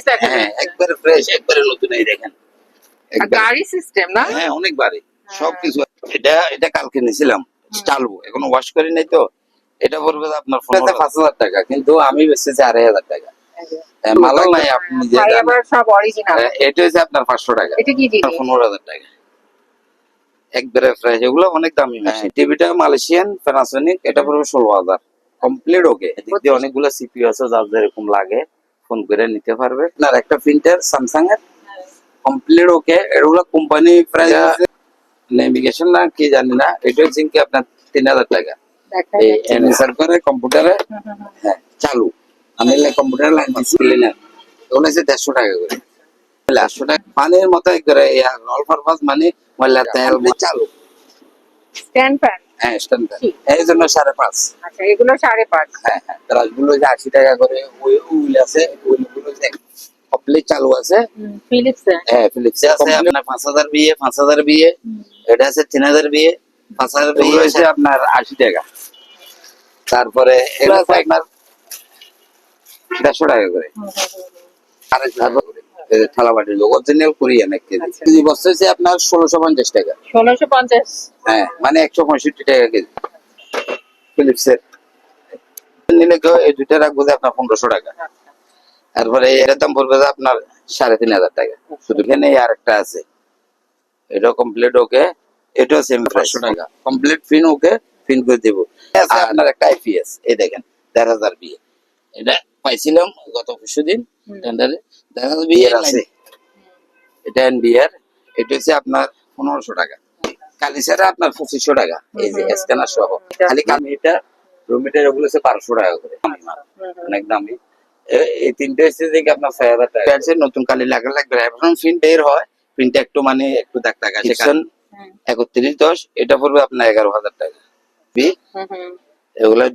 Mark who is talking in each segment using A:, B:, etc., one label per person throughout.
A: Fresh দেখা
B: হ্যাঁ একবারে ফ্রেশ একবারে নতুন এই দেখেন।
A: গাড়ি সিস্টেম না?
B: হ্যাঁ অনেক বাড়ি সবকিছু এটা এটা কালকে নিয়েছিলাম। চালু এখনও ওয়াশ করি নাই তো। এটা পড়বে আপনার ফোন পাঁচ হাজার টাকা কিন্তু আমি বেচতেছি আড়াই হাজার টাকা। হ্যাঁ, নাই আপনি নিজে
A: ভাই
B: জানেন।
A: আবার সব অরিজিনাল
B: হ্যাঁ, এটা হচ্ছে আপনার পাঁচশো টাকা।
A: এটা কি
B: পনেরো হাজার টাকা। একবারে ফ্রেশ এগুলো অনেক দামি মেশিন টিভিটা মালয়েশিয়ান প্যানাসোনিক এটা পড়বে ষোলো হাজার। কমপ্লিট ওকে এদিক দিয়ে অনেকগুলো সিপিইউ আছে যার যেরকম লাগে। ফোন করে নিতে পারবে। আর একটা প্রিন্টার স্যামসাং এর। কমপ্লিট ওকে এগুলো কোম্পানি প্রাইস নেভিগেশন না কি জানি না। এটা হচ্ছে কি আপনার তিন হাজার টাকা।
A: দেখা
B: এই
A: যাচ্ছে।
B: এনএসআর করে কম্পিউটারে
A: হুম, হুম, হুম।
B: হ্যাঁ চালু। আমি কম্পিউটার লাইন ক্লিনার ওগুলো হচ্ছে দেড়শো টাকা করে। তাহলে আটশো টাকা পানির মতো করে। অল পারপাস মানে ময়লা তেল চালু।
A: স্ট্যান্ড ফ্যান
B: হ্যাঁ স্ট্যান্ড এই জন্য সাড়ে পাঁচ।
A: আচ্ছা এগুলো সাড়ে পাঁচ।
B: হ্যাঁ হ্যাঁ ব্রাশগুলো যে আশি টাকা করে ওই উইল আছে উইলগুলো যে কমপ্লিট চালু আছে।
A: ফিলিপস
B: হ্যাঁ ফিলিপসে আছে আপনার পাঁচ হাজার বিয়ে পাঁচ হাজার বিয়ে এটা আছে তিন হাজার বিয়ে পাঁচ হাজার বিয়ে হচ্ছে আপনার আশি টাকা। তারপরে এগুলো আছে আপনার দেড়শো টাকা করে। টাকা করে এই যে থালা বাটির লোক। অরিজিনাল কোরিয়ান এক কেজি।
A: আচ্ছা।
B: কেজি বস্তা হচ্ছে আপনার ষোলোশো পঞ্চাশ টাকা।
A: ষোলোশো পঞ্চাশ।
B: হ্যাঁ মানে একশো পঁয়ষট্টি টাকা কেজি। ফিলিপসের নিলে কেউ এই দুইটা রাখব যে আপনার পনেরোশো টাকা। তারপরে এর দাম পড়বে যে আপনার সাড়ে তিন হাজার টাকা। শুধু এখানে আর একটা আছে। এটা কমপ্লিট ওকে। এটাও সেম পাঁচশো টাকা। কমপ্লিট ফিন ওকে ফিন করে দেবো। আপনার একটা আইপিএস এই দেখেন দেড় হাজার বিয়ে। এটা পাইছিলাম গত পরশু টেন্ডারে দেড় হাজার বিয়ে আছে এটা এনবিআর এটা হচ্ছে আপনার পনেরোশো টাকা। কালিসারে আপনার পঁচিশশো টাকা এই যে স্ক্যানার সহ। খালি কামিটা রুমিটার ওগুলো হচ্ছে বারোশো টাকা করে। অনেক দামি। এই তিনটে হচ্ছে যে আপনার ছয় হাজার টাকা। আছে নতুন কালি লাগা লাগবে। এখন ফিন বের হয়। ফিনটা একটু মানে একটু দাগ দাগ আছে। কারণ একত্রিশ দশ এটা পড়বে আপনার এগারো হাজার টাকা। বি এগুলা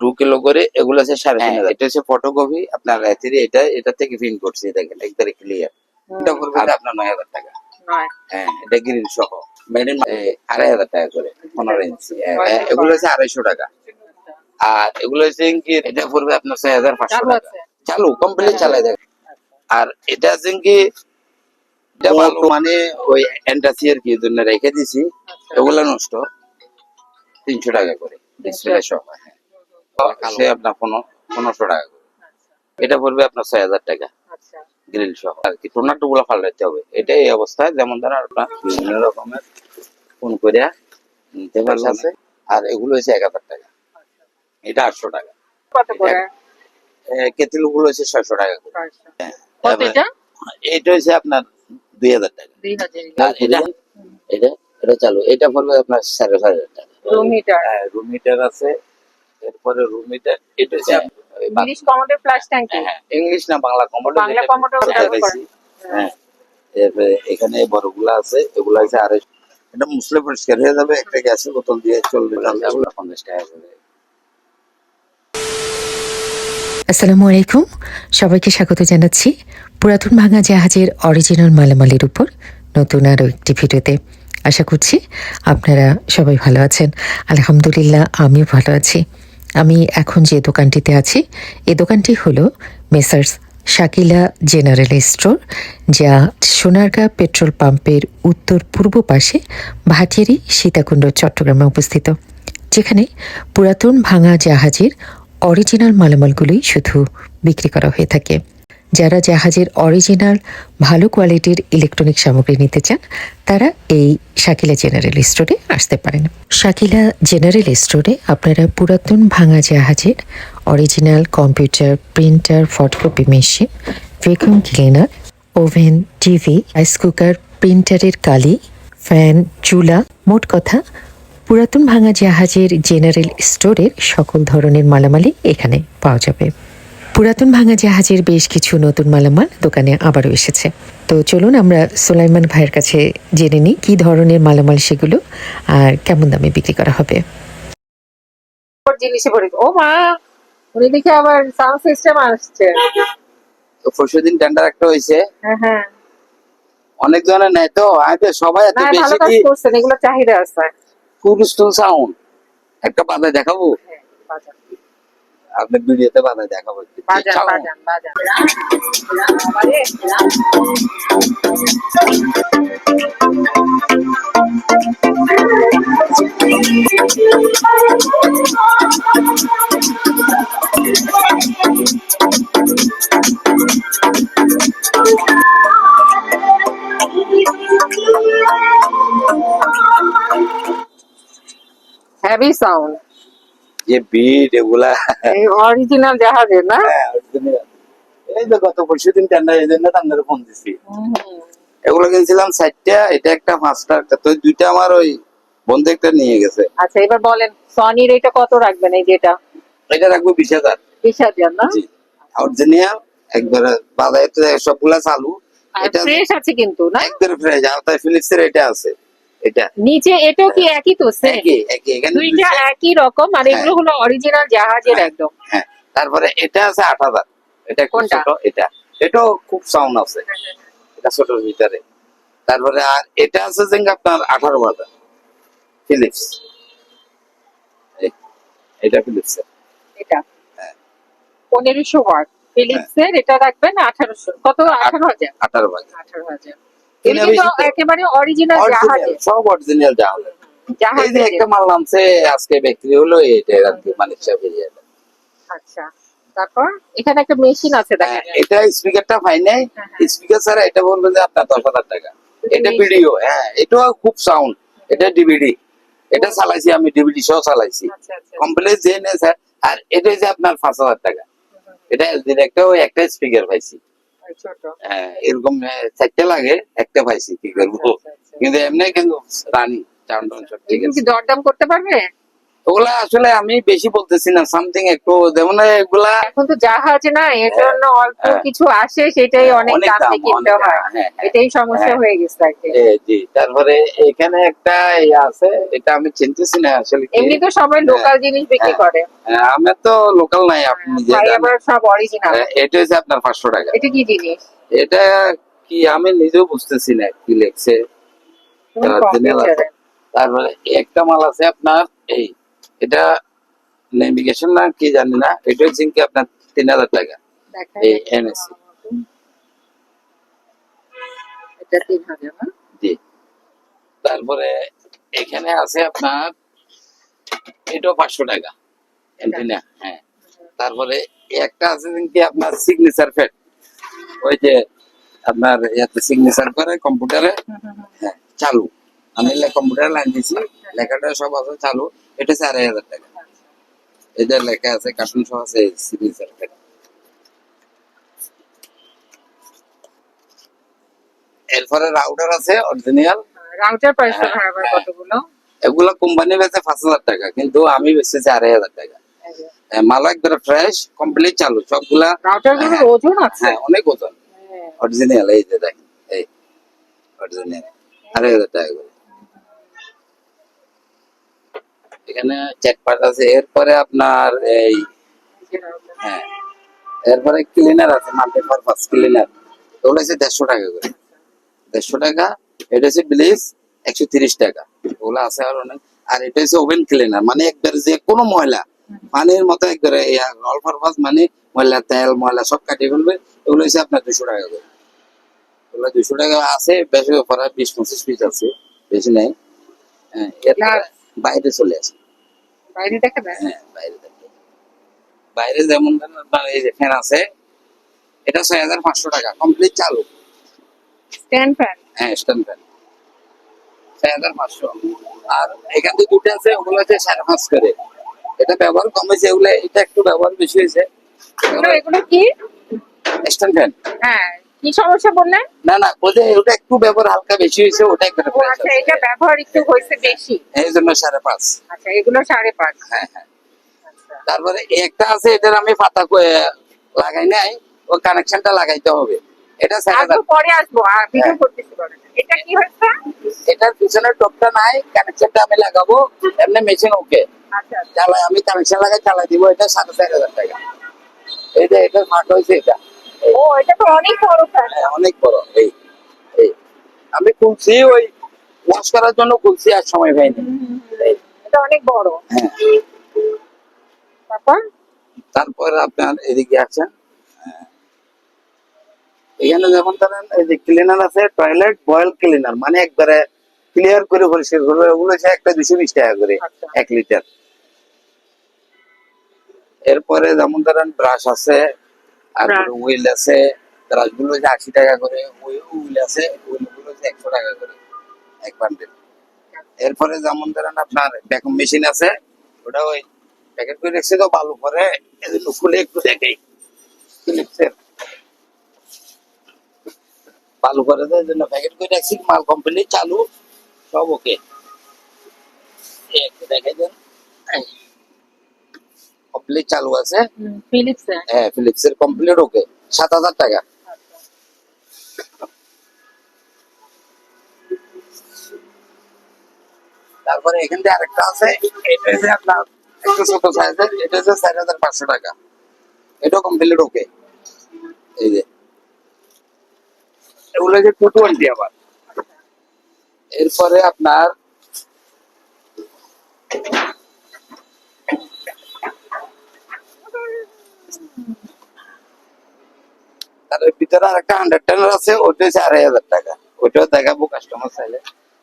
B: টু কিলো করে এগুলো আছে সাড়ে তিন হাজার। এটা হচ্ছে ফটোকপি আপনার রাত্রি এটা এটা থেকে প্রিন্ট করছি দেখেন একবারে ক্লিয়ার এটা পড়বে আপনার নয় হাজার টাকা। হ্যাঁ এটা গ্রিন সহ। মেড ইন আড়াই হাজার টাকা করে পনেরো ইঞ্চি হ্যাঁ, হ্যাঁ, এগুলো হচ্ছে আড়াইশো টাকা। আর এগুলো হচ্ছে কি এটা পড়বে আপনার ছয় হাজার পাঁচশো টাকা। চালু কমপ্লিট চালাই দেখ আর এটা আছে কি মানে ওই অ্যান্টাসিয়ার কি জন্য রেখে দিছি। এগুলো নষ্ট। তিনশো টাকা করে। হ্যাঁ সে আপনার পনেরো পনেরোশো টাকা করে। এটা পড়বে আপনার ছয় হাজার টাকা।
A: আচ্ছা।
B: গ্রিল সহ। আর কি টোনাটো গুলো পাল্টাতে হবে। এটা এই অবস্থায়। যেমন ধরেন আপনার বিভিন্ন রকমের ফোন করে নিতে পারবেন আর এগুলো হচ্ছে এক হাজার টাকা। এটা আটশো টাকা। কেতিলগুলো হচ্ছে ছয়শো টাকা করে।
A: পাঁচশো। এটা?
B: এটা হচ্ছে আপনার দুই হাজার টাকা। এটা এটা চালু। এটা পড়বে আপনার সাড়ে ছয় হাজার টাকা।
A: রুম হিটার
B: হ্যাঁ রুম হিটার আছে। এরপরে রুম হিটার এটা হচ্ছে
A: ইংলিশ কমোডের ফ্লাশ ট্যাঙ্কি
B: হ্যাঁ, ইংলিশ না বাংলা কমোডো
A: বাংলা কমোডো
B: হ্যাঁ এরপরে এখানে বড়গুলা আছে এগুলা হচ্ছে আড়াই এটা মুসলে পরিষ্কার হয়ে যাবে একটা গ্যাসের বোতল দিয়ে চলবে পঞ্চাশ টাকা করে।
C: আসসালামু আলাইকুম। সবাইকে স্বাগত জানাচ্ছি। পুরাতন ভাঙা জাহাজের অরিজিনাল মালামালের উপর নতুন আরও একটি ভিডিওতে। আশা করছি আপনারা সবাই ভালো আছেন। আলহামদুলিল্লাহ, আমিও ভালো আছি। আমি এখন যে দোকানটিতে আছি, এ দোকানটি হলো মেসার্স শাকিলা জেনারেল স্টোর, যা সোনারগাঁ পেট্রোল পাম্পের উত্তর পূর্ব পাশে ভাটিয়ারি সীতাকুণ্ড, চট্টগ্রামে অবস্থিত, যেখানে পুরাতন ভাঙা জাহাজের অরিজিনাল মালামালগুলোই শুধু বিক্রি করা হয়ে থাকে। যারা জাহাজের অরিজিনাল ভালো কোয়ালিটির ইলেকট্রনিক সামগ্রী নিতে চান, তারা এই শাকিলা জেনারেল স্টোরে আসতে পারেন। শাকিলা জেনারেল স্টোরে আপনারা পুরাতন ভাঙা জাহাজের original computer printer photocopy machine vacuum cleaner oven TV rice cooker প্রিন্টারের কালি ফ্যান চুলা, মোট কথা, পুরাতন ভাঙা জাহাজের জেনারেল স্টোরের সকল ধরনের মালামালি এখানে পাওয়া যাবে। পুরাতন ভাঙা জাহাজের বেশ কিছু নতুন মালামাল দোকানে আবারও এসেছে। তো চলুন আমরা সুলাইমান ভাইয়ের কাছে জেনে নিই কী ধরনের মালামাল সেগুলো আর কেমন দামে বিক্রি করা হবে।
A: জিনিসে ভরে ও মা উনি দেখে আবার সাউন্ড সিস্টেম আসছে।
B: তো পরশু দিন টেন্ডার একটা হয়েছে।
A: হ্যাঁ হ্যাঁ।
B: অনেক জনের নেয় তো আমি সবাই এত বেশি
A: করছেন এগুলো চাহিদা আছে।
B: ফুল স্টুল সাউন্ড একটা বাজায় দেখাবো?
A: হ্যাঁ, বাজার।
B: আপনি ভিডিওতে বানায় দেখাবো
A: বাজান
B: চাও?
A: বাজান বাজান বাবারে, হেভি সাউন্ড
B: যে বিট এগুলা।
A: অরিজিনাল জাহাজের না?
B: হ্যাঁ, এই তো গত পরশু দিন ঠান্ডা এই জন্য ঠান্ডার ফোন দিছি। এগুলো কিনছিলাম চারটা এটা একটা পাঁচটা একটা তো দুইটা আমার ওই বন্ধু একটা নিয়ে গেছে।
A: আচ্ছা এবার বলেন সনির এটা কত রাখবেন এই যেটা?
B: এটা রাখব বিশ হাজার।
A: বিশ হাজার না?
B: জি। অরিজিনাল একবারে বাজারে তো সবগুলা চালু। এটা
A: ফ্রেশ আছে কিন্তু না?
B: একবারে ফ্রেশ আর তাই ফিলিপস এর এটা আছে। এটা।
A: নিচে এটাও কি একই তো
B: একই একই এখানে
A: দুইটা
B: দুইটা-
A: একই রকম আর এগুলো হলো অরিজিনাল জাহাজের
B: হ্যাঁ।
A: একদম।
B: হ্যাঁ তারপরে এটা আছে আট হাজার। এটা
A: কোনটা?
B: এটা। এটাও খুব সাউন্ড আছে। এটা ছোটর ভিতরে। তারপরে আর এটা আছে যে আপনার আঠারো হাজার। ফিলিপস এটা ফিলিপস
A: এটা?
B: হ্যাঁ।
A: পনেরোশো ওয়াট। ফিলিপস এর এটা রাখবেন আঠারোশো। কত? আঠারো হাজার?
B: আঠারো হাজার।
A: আঠারো হাজার।
B: কিনা
A: এটা কিন্তু
B: বেশি তো?
A: একেবারে অরিজিনাল
B: Original, সব অরিজিনাল জাহাজ এই যে একটা মাল নামছে আজকে বিক্রি হলো এটা আর কি মালিকশা বেরিয়ে
A: আচ্ছা তারপর? এখানে একটা মেশিন আছে দেখা
B: এটা স্পিকারটা পাই নাই। স্পিকার ছাড়া এটা বলবে যে আপনার দশ হাজার টাকা। এটা ভিডিও হ্যাঁ খুব সাউন্ড এটা ডিভিডি এটা চালাইছি আমি ডিভিডি সহ চালাইছি।
A: আচ্ছা আচ্ছা
B: যে স্যার আর এটা যে আপনার পাঁচ হাজার টাকা। এটা একটা ওই একটা স্পিকার পাইছি। হ্যাঁ, এরকম আহ, চারটে লাগে একটা পাইছি কি করব?
A: আচ্ছা, আচ্ছা।
B: কিন্তু এমনি কিন্তু রানী চাউন্ড সব ঠিক আছে।
A: দরদাম করতে পারবে?
B: ওগুলা আসলে আমি বেশি বলতেছি না সামথিং একটু যেমন এগুলা
A: এখন তো জাহাজ না এর জন্য অল্প
B: হ্যাঁ।
A: কিছু আসে সেটাই
B: হ্যাঁ,
A: অনেক দাম কিনতে হয়
B: হ্যাঁ, হ্যাঁ।
A: এটাই সমস্যা
B: হ্যাঁ।
A: হয়ে গেছে
B: জি তারপরে এখানে একটা আছে এটা আমি চিনতেছি না আসলে।
A: এমনি তো সবাই লোকাল জিনিস বিক্রি
B: হ্যাঁ।
A: করে
B: হ্যাঁ, আমার তো লোকাল নাই আপনি যে।
A: আবার সব অরিজিনাল
B: হ্যাঁ, এটা হচ্ছে আপনার পাঁচশো টাকা
A: এটা কি জিনিস
B: এটা কি আমি নিজেও বুঝতেছি না কি লেখছে তারপরে একটা মাল আছে আপনার এই এটা নেভিগেশন না কি জানি না এটা হচ্ছে আপনার তিন হাজার টাকা। এই
A: যাচ্ছে
B: NSC
A: এটা তিন হাজার না
B: জি। তারপরে এখানে আছে আপনার এটাও পাঁচশো টাকা অ্যান্টিনা হ্যাঁ। তারপরে একটা আছে কি আপনার সিগনেচার ফেট ওই যে আপনার ইয়াতে সিগনেচার করে কম্পিউটারে হ্যাঁ চালু। আমি কম্পিউটারে লাইন দিছি লেখাটা সব আছে চালু। এটা হচ্ছে আড়াই হাজার টাকা। এটা লেখা আছে কার্টুন সহ আছে ফেট এরপরে রাউটার আছে অরিজিনাল
A: রাউটার প্রাইস
B: হ্যাঁ, হ্যাঁ।
A: কতগুলো?
B: এগুলো কোম্পানি বেচে পাঁচ হাজার টাকা কিন্তু আমি বেচেছি আড়াই হাজার টাকা। হ্যাঁ, মাল একবারে ফ্রেশ কমপ্লিট চালু সবগুলা
A: রাউটার
B: হ্যাঁ।
A: ওজন আছে?
B: হ্যাঁ অনেক ওজন।
A: হ্যাঁ।
B: অরিজিনাল এই যে দেখেন এই অরিজিনাল আড়াই হাজার টাকা করে এখানে চ্যাটপাট আছে। এরপরে আপনার এই হ্যাঁ এরপরে ক্লিনার আছে মাল্টি পারপাস ক্লিনার ওগুলো হচ্ছে দেড়শো টাকা করে। দেড়শো টাকা এটা হচ্ছে ব্লিচ একশো তিরিশ টাকা। ওগুলো আছে আর অনেক। আর এটা হচ্ছে ওভেন ক্লিনার মানে একবার যে কোনো ময়লা পানির মতো একবারে অল পারপাস মানে ময়লা তেল ময়লা সব কাটিয়ে ফেলবে। এগুলো হচ্ছে আপনার দুশো টাকা করে। ওগুলো দুশো টাকা আছে বেশি প্রায় বিশ পঁচিশ পিস আছে বেশি নেই। হ্যাঁ এরপরে বাইরে চলে আসে।
A: বাইরে দেখা। যায়
B: হ্যাঁ বাইরে দেখতে। বাইরে যেমন এই যে ফ্যান আছে এটা ছয় হাজার পাঁচশো টাকা কমপ্লিট চালু।
A: স্ট্যান্ড ফ্যান
B: হ্যাঁ স্ট্যান্ড ফ্যান ছয় হাজার পাঁচশো। আর এখান থেকে দুটো আছে ওগুলো হচ্ছে সাড়ে পাঁচ করে। এটা ব্যবহার কমেছে এগুলো এটা একটু ব্যবহার বেশি হয়েছে।
A: এগুলো কি?
B: স্ট্যান্ড ফ্যান
A: হ্যাঁ কি সমস্যা বললেন?
B: না না ওদের ওটা একটু ব্যবহার হালকা বেশি হয়েছে ওটা একটু
A: আচ্ছা এটা ব্যবহার একটু হয়েছে। বেশি?
B: এই জন্য সাড়ে পাঁচ।
A: আচ্ছা এগুলো সাড়ে পাঁচ।
B: হ্যাঁ হ্যাঁ।
A: আচ্ছা।
B: তারপরে একটা আছে এটার আমি পাতা লাগাই নাই ও কানেকশনটা লাগাইতে হবে। এটা
A: পরে আসব আর ভিডিও
B: হ্যাঁ।
A: করতেছি এটা কি হয়েছে?
B: এটার পিছনের টপটা নাই কানেকশনটা আমি লাগাবো এমনি মেশিন ওকে
A: আচ্ছা আচ্ছা।
B: চালাই আমি কানেকশন লাগাই চালাই দিব এটা সাড়ে চার হাজার টাকা। যে এটা স্মার্ট হয়েছে এটা।
A: ও এটা তো অনেক বড় ফ্যান
B: হ্যাঁ, অনেক বড় এই এই। আমি খুলছি ওই ওয়াশ করার জন্য খুলছি আর সময় পাইনি
A: এটা অনেক বড়।
B: হ্যাঁ।
A: তারপর?
B: তারপর আপনার এদিকে আছেন এখানে যেমন ধরেন এই যে ক্লিনার আছে টয়লেট বয়েল ক্লিনার মানে একবারে ক্লিয়ার করে পরিষ্কার করবে ওগুলো একটা দুশো বিশ টাকা করে
A: আচ্ছা।
B: এক লিটার এরপরে যেমন ধরেন ব্রাশ আছে আর। হুইল আছে? ব্রাশগুলো হচ্ছে আশি টাকা করে হুইল আছে হুইলগুলো হচ্ছে একশো টাকা করে। এক বান্ডেল এরপরে যেমন ধরেন আপনার ভ্যাকুম মেশিন আছে ওটা ওই প্যাকেট করে রেখেছে তো ভালো করে এজন্য খুলে একটু দেখাই ফিলিপসের ভালো করে তো এজন্য প্যাকেট করে রাখছি মাল কোম্পানি চালু সব ওকে দেখাই দেন। কমপ্লিট চালু আছে
A: ফিলিপস
B: হ্যাঁ ফিলিপসের কমপ্লিট ওকে সাত হাজার টাকা তারপরে এখান থেকে আরেকটা আছে এটা হচ্ছে আপনার একটু ছোট সাইজের এটা হচ্ছে চার হাজার পাঁচশো টাকা এটাও কমপ্লিট ওকে এই যে এগুলো হচ্ছে টু টোয়েন্টি আবার এরপরে আপনার ওই ভিতরে আর একটা হান্ড্রেড টেনার আছে হচ্ছে আড়াই হাজার টাকা। ওইটাও দেখাবো কাস্টমার চাইলে।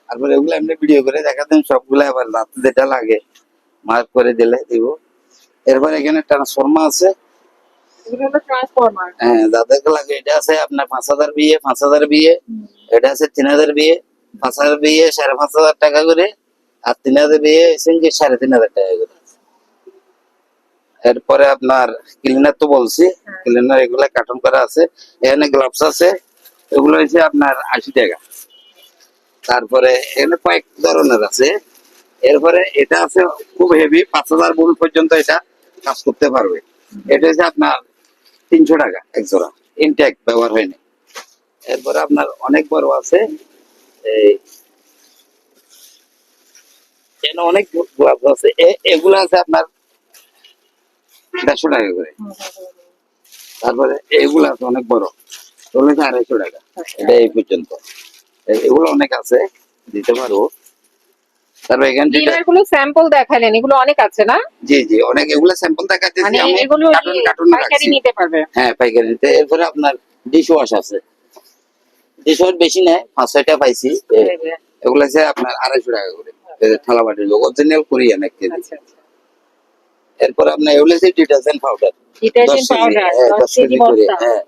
B: তারপরে এমনি ভিডিও করে দেখাতেন সবগুলো আবার রাতে যেটা লাগে মার্ক করে দিলে দিব। এরপর এখানে ট্রান্সফর্মার আছে। হ্যাঁ যাদেরকে লাগে এটা আছে আপনার পাঁচ হাজার বিয়ে পাঁচ হাজার বিয়ে। এটা আছে তিন হাজার বিয়ে পাঁচ হাজার বিয়ে সাড়ে পাঁচ হাজার টাকা করে আর তিন হাজার বিয়ে সাড়ে তিন হাজার টাকা করে। এরপরে আপনার ক্লিনার তো বলছি ক্লিনার এগুলা কার্টন করা আছে এখানে গ্লাভস আছে এগুলো হচ্ছে আপনার আশি টাকা। তারপরে এখানে কয়েক ধরনের আছে। এরপরে এটা আছে খুব হেভি পাঁচ হাজার বোল পর্যন্ত এটা কাজ করতে পারবে। এটা হচ্ছে আপনার তিনশো টাকা এক জোড়া। ইনটেক ব্যবহার হয়নি। এরপরে আপনার অনেক বড় আছে এই অনেক গ্লাভস আছে। এ- এগুলো আছে আপনার দেড়শো টাকা করে। তারপরে এগুলো আছে অনেক বড়। ওগুলো হচ্ছে আড়াইশো টাকা। এটা এই পর্যন্ত। এগুলো অনেক আছে দিতে পারব। তারপর এখান থেকে
A: স্যাম্পল দেখালেন এগুলো অনেক আছে না?
B: জি জি অনেক এগুলো স্যাম্পল দেখাতেছি
A: মানে এগুলো
B: কার্টুন কার্টুন
A: পাইকারি নিতে পারবে।
B: হ্যাঁ পাইকারি নিতে। এরপরে আপনার ডিশ ওয়াশ আছে। ডিশ ওয়াশ বেশি নেয় পাঁচ ছয়টা পাইছি। এ-
A: এই যে,
B: এগুলো আছে আপনার আড়াইশো টাকা করে। এই থালা বাটির লোক। অরিজিনাল কোরিয়ান এক কেজি।
A: আচ্ছা আচ্ছা।
B: এরপর আপনার এগুলো ডিটারজেন্ট পাউডার।
A: ডিটারজেন্ট পাউডার দশ কেজি বস্তা।
B: হ্যাঁ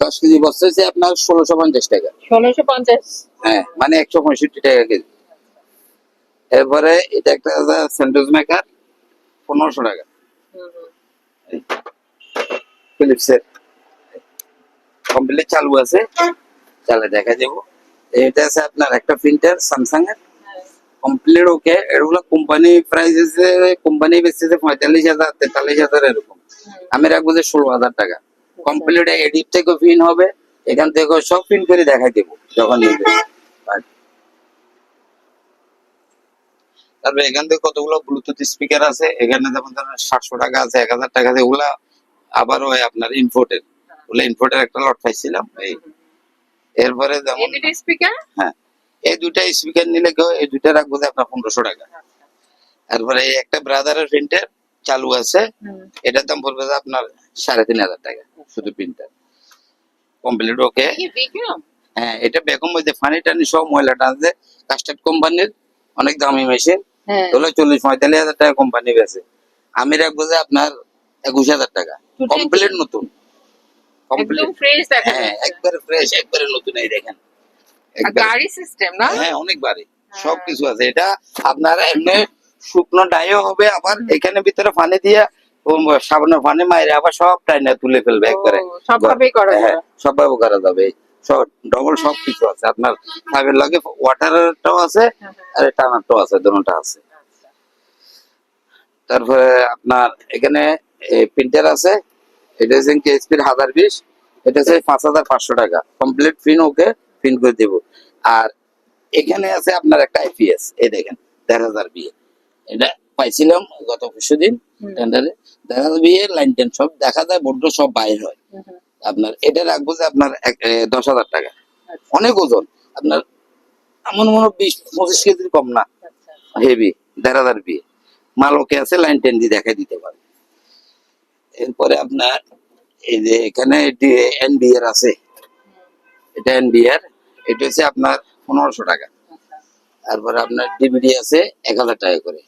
B: দশ কেজি বস্তা হচ্ছে আপনার ষোলোশো পঞ্চাশ টাকা।
A: ষোলোশো পঞ্চাশ।
B: হ্যাঁ মানে একশো পঁয়ষট্টি টাকা কেজি। এরপরে এটা একটা স্যান্ডউইচ মেকার পনেরোশো টাকা। ফিলিপসের কমপ্লিট চালু আছে। চালে দেখা যাব। এটা আছে আপনার একটা প্রিন্টার স্যামসাং এর। কমপ্লিট ওকে এগুলো কোম্পানি প্রাইস আছে কোম্পানি বেচতেছে পঁয়তাল্লিশ হাজার তেতাল্লিশ হাজার এরকম। আমি রাখব যে ষোলো হাজার টাকা। কমপ্লিট এডিট থেকে ফিন হবে এখান থেকে সব পিন করে দেখাই দেবো যখন নিবে। আর- তারপরে এখান থেকে কতগুলো ব্লুটুথ স্পিকার আছে এখানে যেমন ধরেন সাতশো টাকা আছে এক হাজার টাকা আছে ওগুলা আবার ওই আপনার ইনফোর্টের ওগুলো ইনফোর্টের একটা লট পাইছিলাম এই। এরপরে যেমন
A: স্পিকার
B: হ্যাঁ। এই দুটা স্পিকার নিলে কেউ এই দুটা রাখব আপনার পনেরোশো টাকা। তারপরে এই একটা ব্রাদারের প্রিন্টার চালু আছে। এটার দাম পড়বে আপনার সাড়ে তিন হাজার টাকা শুধু প্রিন্টার কমপ্লিট ওকে হ্যাঁ এটা বেগম ফানি টানি সব ময়লা টানছে কাস্টার্ড কোম্পানির অনেক দামি মেশিন
A: হ্যাঁ।
B: হলো চল্লিশ পঁয়তাল্লিশ হাজার টাকা কোম্পানি বেছে আমি রাখব যে আপনার একুশ হাজার টাকা। কমপ্লিট নতুন। কমপ্লিট
A: ফ্রেশ
B: হ্যাঁ একবারে ফ্রেশ একবারে নতুন এই দেখেন।
A: গাড়ি সিস্টেম না?
B: হ্যাঁ অনেক বাড়ি কিছু আছে। এটা আপনার এমনি শুকনো ডাইও হবে আবার এখানে ভিতরে পানি দিয়ে সাবানের পানি মাইরে আবার সব টাইনা তুলে ফেলবে একবারে।
A: সবভাবেই করা
B: হ্যাঁ সবভাবে করা যাবে। ডবল সব কিছু আছে। আপনার ফাইভের লাগে ওয়াটারটাও আছে
A: হ্যাঁ,
B: আর টানারটাও আছে দুটোটা আছে। তারপরে আপনার এখানে প্রিন্টার আছে। এটা হচ্ছে কেএসপির হাজার বিশ। এটা হচ্ছে পাঁচ হাজার পাঁচশো টাকা। কমপ্লিট প্রিন্ট ওকে প্রিন্ট করে দেবো। আর এখানে আছে আপনার একটা আইপিএস এই দেখেন দেড় হাজার বিয়ে এটা পাইছিলাম গত পরশু দিন। টেন্ডারে হাজার বিয়ে লাইন টেন সব দেখা যায় বড্ড সব বাইর হয়। আপনার এটা রাখব যে আপনার দশ হাজার টাকা।
A: আচ্ছা,
B: অনেক ওজন। আপনার এমন মনে বিশ পঁচিশ কেজির কম না।
A: আচ্ছা,
B: হেভি দেড় হাজার বিয়ে মাল ওকে আছে লাইন টেন দিয়ে দেখাই দিতে পারে। এরপরে আপনার এই যে এখানে এনবিআর আছে। এটা এনবিআর এটা হচ্ছে আপনার পনেরোশো টাকা। তারপরে আপনার ডিভিডি আছে এক হাজার টাকা করে।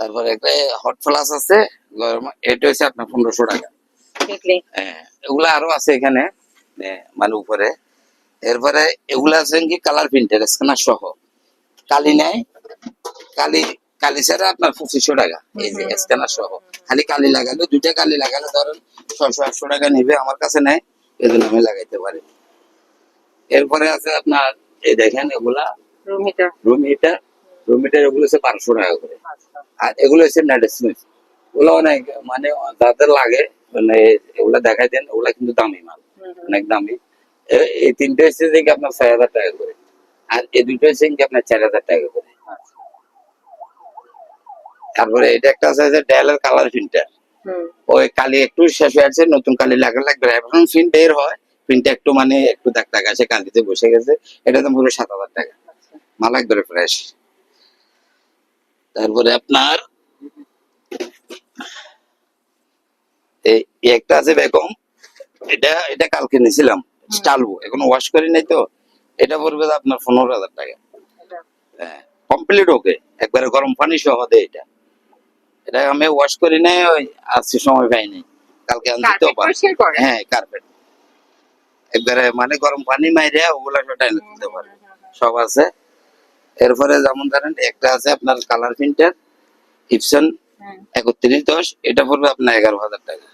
B: তারপরে একটা হট ফ্লাস আছে এটা হচ্ছে আপনার পনেরোশো টাকা। হ্যাঁ, এগুলা আরও আছে এখানে মানে উপরে। এরপরে এগুলা আছে কি কালার প্রিন্টার স্ক্যানার সহ। কালি নেয় কালি কালি ছাড়া আপনার পঁচিশশো টাকা। এই যে স্ক্যানার সহ। খালি কালি লাগালে দুইটা কালি লাগালে ধরেন ছয়শো আটশো টাকা নিবে আমার কাছে নেয় এই জন্য আমি লাগাইতে পারি। এরপরে আছে আপনার এই দেখেন এগুলা
A: room heater
B: room heater room heater এগুলো হচ্ছে বারোশো টাকা করে।
A: আচ্ছা।
B: আর এগুলো হচ্ছে স্মিথ ওগুলো অনেক মানে যাদের লাগে মানে এগুলা দেখাই দেন ওগুলা কিন্তু দামি মাল অনেক দামি। এই তিনটে হচ্ছে যে আপনার ছয় হাজার টাকা করে। আর এই দুটো হচ্ছে কি আপনার চার হাজার টাকা করে। তারপরে এটা একটা আছে যে ডেলের কালার
A: হুম।
B: ওই কালি একটু শেষ হয়ে আছে নতুন কালি লাগা লাগবে এখন প্রিন্ট বের হয়। প্রিন্ট একটু মানে একটু দাগ দাগ আছে কালিতে বসে গেছে। এটা তো পুরো সাত হাজার টাকা। মাল একবারে ফ্রেশ তারপরে আপনার এই একটা আছে বেগম। এটা এটা কালকে নিয়েছিলাম স্টালবো এখন ওয়াশ করি নাই তো। এটা পড়বে আপনার পনেরো হাজার টাকা। হ্যাঁ কমপ্লিট ওকে একবারে গরম পানি সহ দেয় এটা। এটা আমি ওয়াশ করি নাই ওই আজকে সময় পাইনি কালকে আনছি তো
A: কার্পেট পরিষ্কার করে
B: হ্যাঁ কার্পেট একবারে মানে গরম পানি মাইরে ওগুলা সব টাইলে তুলতে পারে। সব আছে। এরপরে যেমন ধরেন একটা আছে আপনার কালার প্রিন্টার ইপসন একত্রিশ দশ এটা পড়বে আপনার এগারো হাজার টাকা।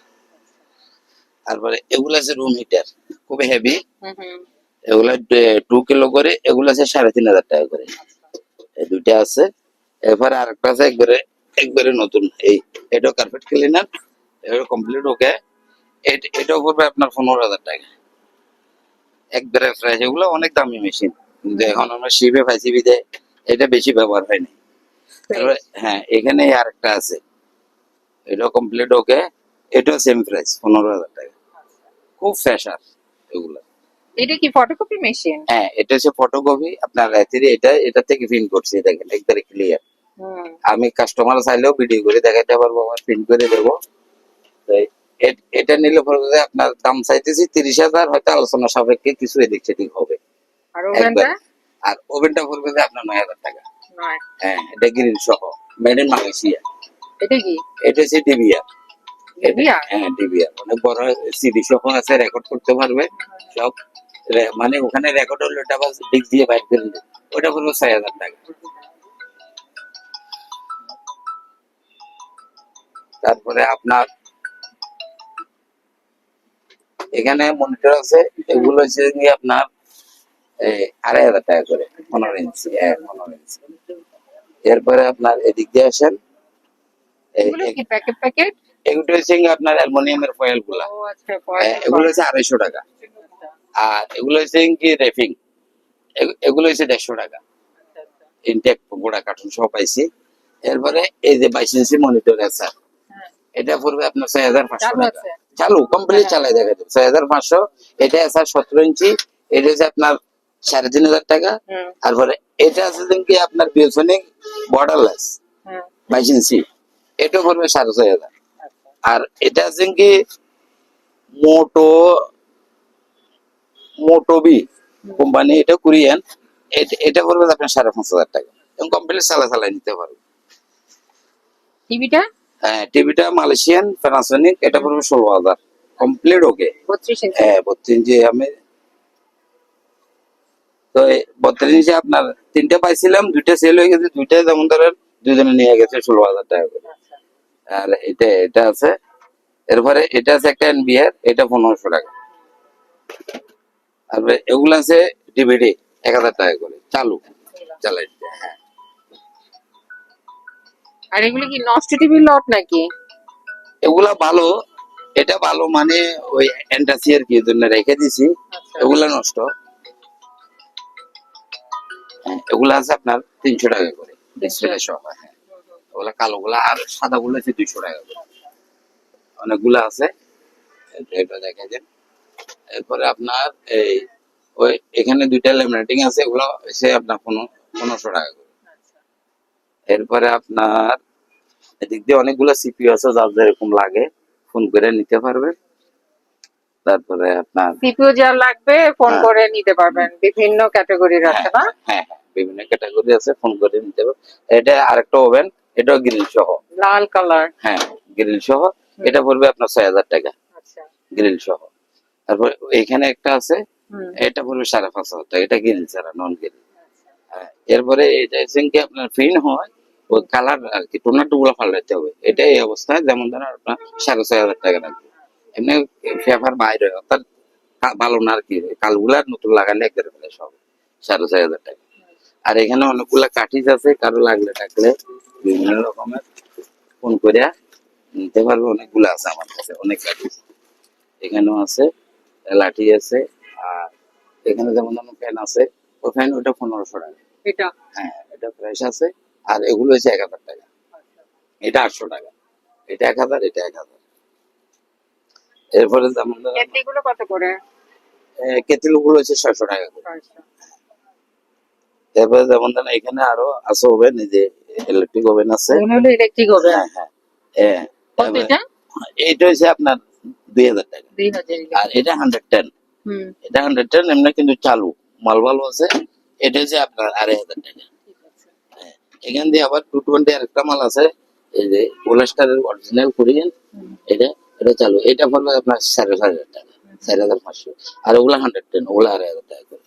B: তারপরে এগুলো আছে রুম হিটার খুব হেভি এগুলা টু কিলো করে এগুলো আছে সাড়ে তিন হাজার টাকা করে। এই দুইটা আছে। এরপরে আরেকটা আছে একবারে একবারে নতুন। এই এটাও কার্পেট ক্লিনার এটা কমপ্লিট ওকে এট- এটাও পড়বে আপনার পনেরো হাজার টাকা। একবারে ফ্রেশ এগুলো অনেক দামি মেশিন। কিন্তু এখন আমরা শিপে পাইছি বিদে এটা বেশি ব্যবহার হয়নি হ্যাঁ এখানে আরেকটা আছে। এটাও কমপ্লিট ওকে? এটাও সেম প্রাইস পনেরো হাজার টাকা। খুব ফ্রেশার এগুলো।
A: এটা কি ফটোকপি মেশিন
B: হ্যাঁ এটা হচ্ছে ফটোকপি আপনার রাত্রি এটা এটা থেকে প্রিন্ট করছি দেখেন একবারে ক্লিয়ার আমি কাস্টমার চাইলেও ভিডিও করে দেখাতে পারব আমার প্রিন্ট করে দেবো। তো এ- এটা নিলে পরে আপনার দাম চাইতেছি তিরিশ হাজার হয়তো আলোচনা সাপেক্ষে কিছু এদিক সেদিক হবে।
A: আর ওভেনটা?
B: পড়বে যে আপনার নয় হাজার টাকা। হ্যাঁ এটা গ্রিন সহ। মেড ইন মালয়েশিয়া
A: এটা কি?
B: এটা হচ্ছে ডিবিআর? হ্যাঁ ডিবিআর অনেক বড় সিডি সহ আছে রেকর্ড করতে পারবে। সব মানে ওখানে রেকর্ড হলো দিয়ে বাইর করে ওটা পড়বে ছয় হাজার টাকা। তারপরে আপনার এখানে মনিটর আছে এগুলো হচ্ছে আপনার আড়াই হাজার টাকা করে পনেরো ইঞ্চি পনেরো ইঞ্চি এরপরে আপনার এদিক দিয়ে আসেন।
A: এগুলো
B: হচ্ছে আপনার অ্যালুমিনিয়ামের
A: ফয়েলগুলা আচ্ছা
B: এগুলো হচ্ছে আড়াইশো টাকা। আর এগুলো হচ্ছে কি রেফিং এগুলো হচ্ছে দেড়শো টাকা। ইনটেক গোড়া কার্টুন সহ পাইছি। এরপরে এই যে বাইশ ইঞ্চি মনিটর আছে
A: হ্যাঁ।
B: এটা পড়বে আপনার ছয় হাজার পাঁচশো টাকা? চালু কমপ্লিট চালাই দেখা যাবে ছয় হাজার পাঁচশো এটা আছে সতেরো ইঞ্চি এটা হচ্ছে আপনার সাড়ে তিন হাজার টাকা। তারপরে এটা আছে কি আপনার বিওসনিক বর্ডারলেস বাইশ ইঞ্চি। এটা পড়বে সাড়ে ছয় হাজার।
A: আচ্ছা।
B: আর এটা আছে কি মোটো মোটোবি কোম্পানি এটা কোরিয়ান এটা- এটা পড়বে আপনার সাড়ে পাঁচ হাজার টাকা। এবং কমপ্লিট চালা চালাই নিতে পারবে।
A: টিভিটা?
B: হ্যাঁ টিভিটা মালয়েশিয়ান প্যানাসোনিক এটা পড়বে ষোলো হাজার। কমপ্লিট ওকে হ্যাঁ বত্রিশ ইঞ্চি আমি তো বত্রিশ ইঞ্চি আপনার তিনটা পাইছিলাম দুইটা সেল হয়ে গেছে দুইটা যেমন ধরেন দুজনে নিয়ে গেছে ষোলো হাজার টাকা করে।
A: আচ্ছা।
B: আর এটা এটা আছে। এরপরে এটা আছে একটা এনবিআর এটা পনেরোশো টাকা। তারপরে এগুলো আছে ডিভিডি এক হাজার টাকা করে চালু। চালাই হ্যাঁ।
A: আর এগুলো কি নষ্ট টিভি লট নাকি?
B: এগুলা ভালো এটা ভালো মানে ওই অ্যান্টাসিয়ার কি জন্য রেখে দিছি
A: আচ্ছা।
B: এগুলা নষ্ট। হ্যাঁ, এগুলা আছে আপনার তিনশো টাকা করে ডিসপ্লে সহ ওগুলা কালো গুলা আর সাদা গুলো আছে দুইশো টাকা করে। অনেকগুলা আছে এটা- দেখা যায় এরপরে আপনার এই ওই এখানে দুইটা ল্যামিনেটিং আছে এগুলো হচ্ছে আপনার পনেরো পনেরোশো টাকা এরপরে আপনার এদিক দিয়ে অনেকগুলো সিপিইউ আছে যার যেরকম লাগে ফোন করে নিতে পারবেন। তারপরে আপনার
A: সিপিইউ যা লাগবে ফোন
B: হ্যাঁ।
A: করে নিতে পারবেন। বিভিন্ন ক্যাটাগরির আছে না
B: হ্যাঁ হ্যাঁ বিভিন্ন ক্যাটাগরি আছে ফোন করে নিতে পারবেন। এটা আরেকটা ওভেন এটাও গ্রিল সহ।
A: লাল কালার।
B: হ্যাঁ গ্রিল সহ। এটা পড়বে আপনার ছয় হাজার টাকা।
A: আচ্ছা।
B: গ্রিল সহ। তারপর এখানে একটা আছে এটা পড়বে সাড়ে পাঁচ হাজার টাকা। এটা গ্রিল ছাড়া নন গ্রিল এরপরে এটা আপনার ফিন হয় ওই কালার আর কি টোনারগুলো পাল্টাতে হবে। এটা এই অবস্থায় যেমন ধরেন আপনার সাড়ে ছয় হাজার টাকা লাগবে এমনি ফেফার বাইরে অর্থাৎ ভালো না আর কি কালগুলার নতুন লাগালে একদের ফেলে সব সাড়ে ছয় হাজার টাকা। আর এখানে অনেকগুলা কাঠিজ আছে কারও লাগলে টাকলে বিভিন্ন রকমের ফোন করে নিতে পারবে অনেকগুলো আছে আমার কাছে অনেক কাঠিজ। এখানেও আছে লাঠি আছে আর এখানে যেমন ধরুন ফ্যান আছে ও ফ্যান ওটা পনেরোশো টাকা।
A: এটা?
B: হ্যাঁ এটা প্রাইস আছে। আর এগুলো হচ্ছে এক হাজার টাকা। এটা আটশো টাকা। এটা এক হাজার এটা এক হাজার। এরপরে
A: কেটলিগুলো কত করে?
B: হচ্ছে ছয়শো টাকা করে। যেমন ধরেন এখানে আরও আছে ওভেন যে ইলেকট্রিক ওভেন আছে
A: ইলেকট্রিক হবে
B: হ্যাঁ হ্যাঁ।
A: এটা?
B: এইটা হচ্ছে আপনার দুই হাজার টাকা। আর এটা হান্ড্রেড টেন এটা হান্ড্রেড টেন এমনি কিন্তু চালু। মাল ভালো আছে। এটা হচ্ছে আপনার আড়াই হাজার টাকা। এখান দিয়ে আবার টু টোয়েন্টি আরেকটা মাল আছে এই যে পোলাস্টারের অরিজিনাল কোরিয়ান। এটা এটা চালু। এটা পড়বে আপনার সাড়ে চার হাজার টাকা চার হাজার পাঁচশো। আর ওগুলা হান্ড্রেড টেন ওগুলা আড়াই হাজার টাকা করে।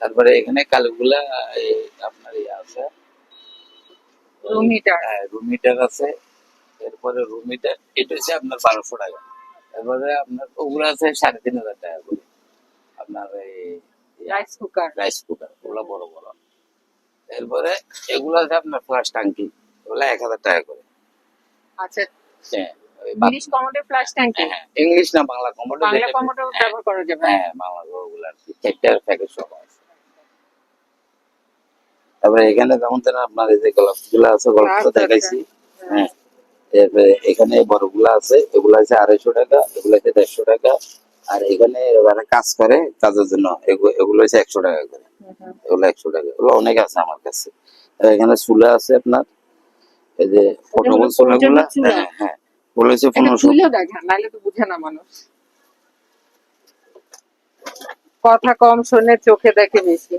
B: তারপরে এখানে কালগুলা আপনার ইয়ে আছে।
A: রুম হিটার
B: রুম হিটার আছে। এরপরে রুম হিটার এটা হচ্ছে আপনার বারোশো টাকা। এরপরে আপনার ওগুলো আছে সাড়ে তিন হাজার টাকা করে। আপনার এই
A: রাইস কুকার
B: রাইস কুকার ওগুলো বড় বড়। এরপরে এগুলো আছে আপনার ফ্লাশ ট্যাঙ্কি ওগুলো এক হাজার টাকা করে।
A: আচ্ছা।
B: হ্যাঁ
A: ইংলিশ কমোডের ট্যাঙ্কি
B: হ্যাঁ, হ্যাঁ, ইংলিশ না বাংলা কমোডো
A: বাংলা কমোডও ব্যবহার করা যাবে।
B: হ্যাঁ বাংলা ওগুলো আর কি। চারটার প্যাকেজ সহ আছে। তারপরে এখানে যেমন আপনার এই যে গোলাপ আছে গোলাপ
A: আচ্ছা, আচ্ছা।
B: দেখাইছি। হ্যাঁ। এখানে বড়গুলা আছে এগুলো আছে আড়াইশো টাকা এগুলো আছে দেড়শো টাকা আর এখানে যারা কাজ করে কাজের জন্য এগুলো হচ্ছে একশো টাকা করে। এগুলো একশো টাকা এগুলো অনেক আছে আমার কাছে। এখানে চুলা আছে আপনার এই যে পোর্টেবল চুলা? গুলা হ্যাঁ হ্যাঁ ওগুলো হচ্ছে পনেরোশো।
A: খুলে নাহলে তো বুঝে না মানুষ। কথা কম শোনে চোখে দেখে বেশি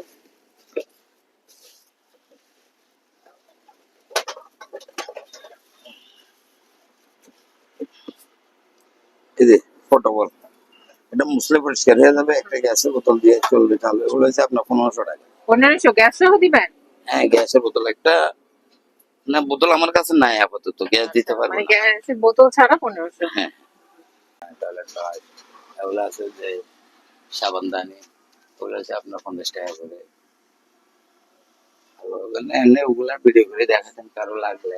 B: এই যে এটা মুসলে পরিষ্কার হয়ে যাবে একটা গ্যাসের বোতল দিয়ে চলবে তাহলে। হচ্ছে আপনার পনেরোশো টাকা।
A: পনেরোশো গ্যাস সহ দিবেন?
B: হ্যাঁ গ্যাসের বোতল একটা। না বোতল আমার কাছে নাই আপাতত গ্যাস দিতে পারব
A: মানে
B: না।
A: গ্যাসের বোতল ছাড়া পনেরোশো।
B: হ্যাঁ। এগুলো আছে যে সাবানদানি ওগুলো আপনার পঞ্চাশ টাকা করে। ওখানে ওগুলা ভিডিও করে দেখাতেন কারও লাগলে।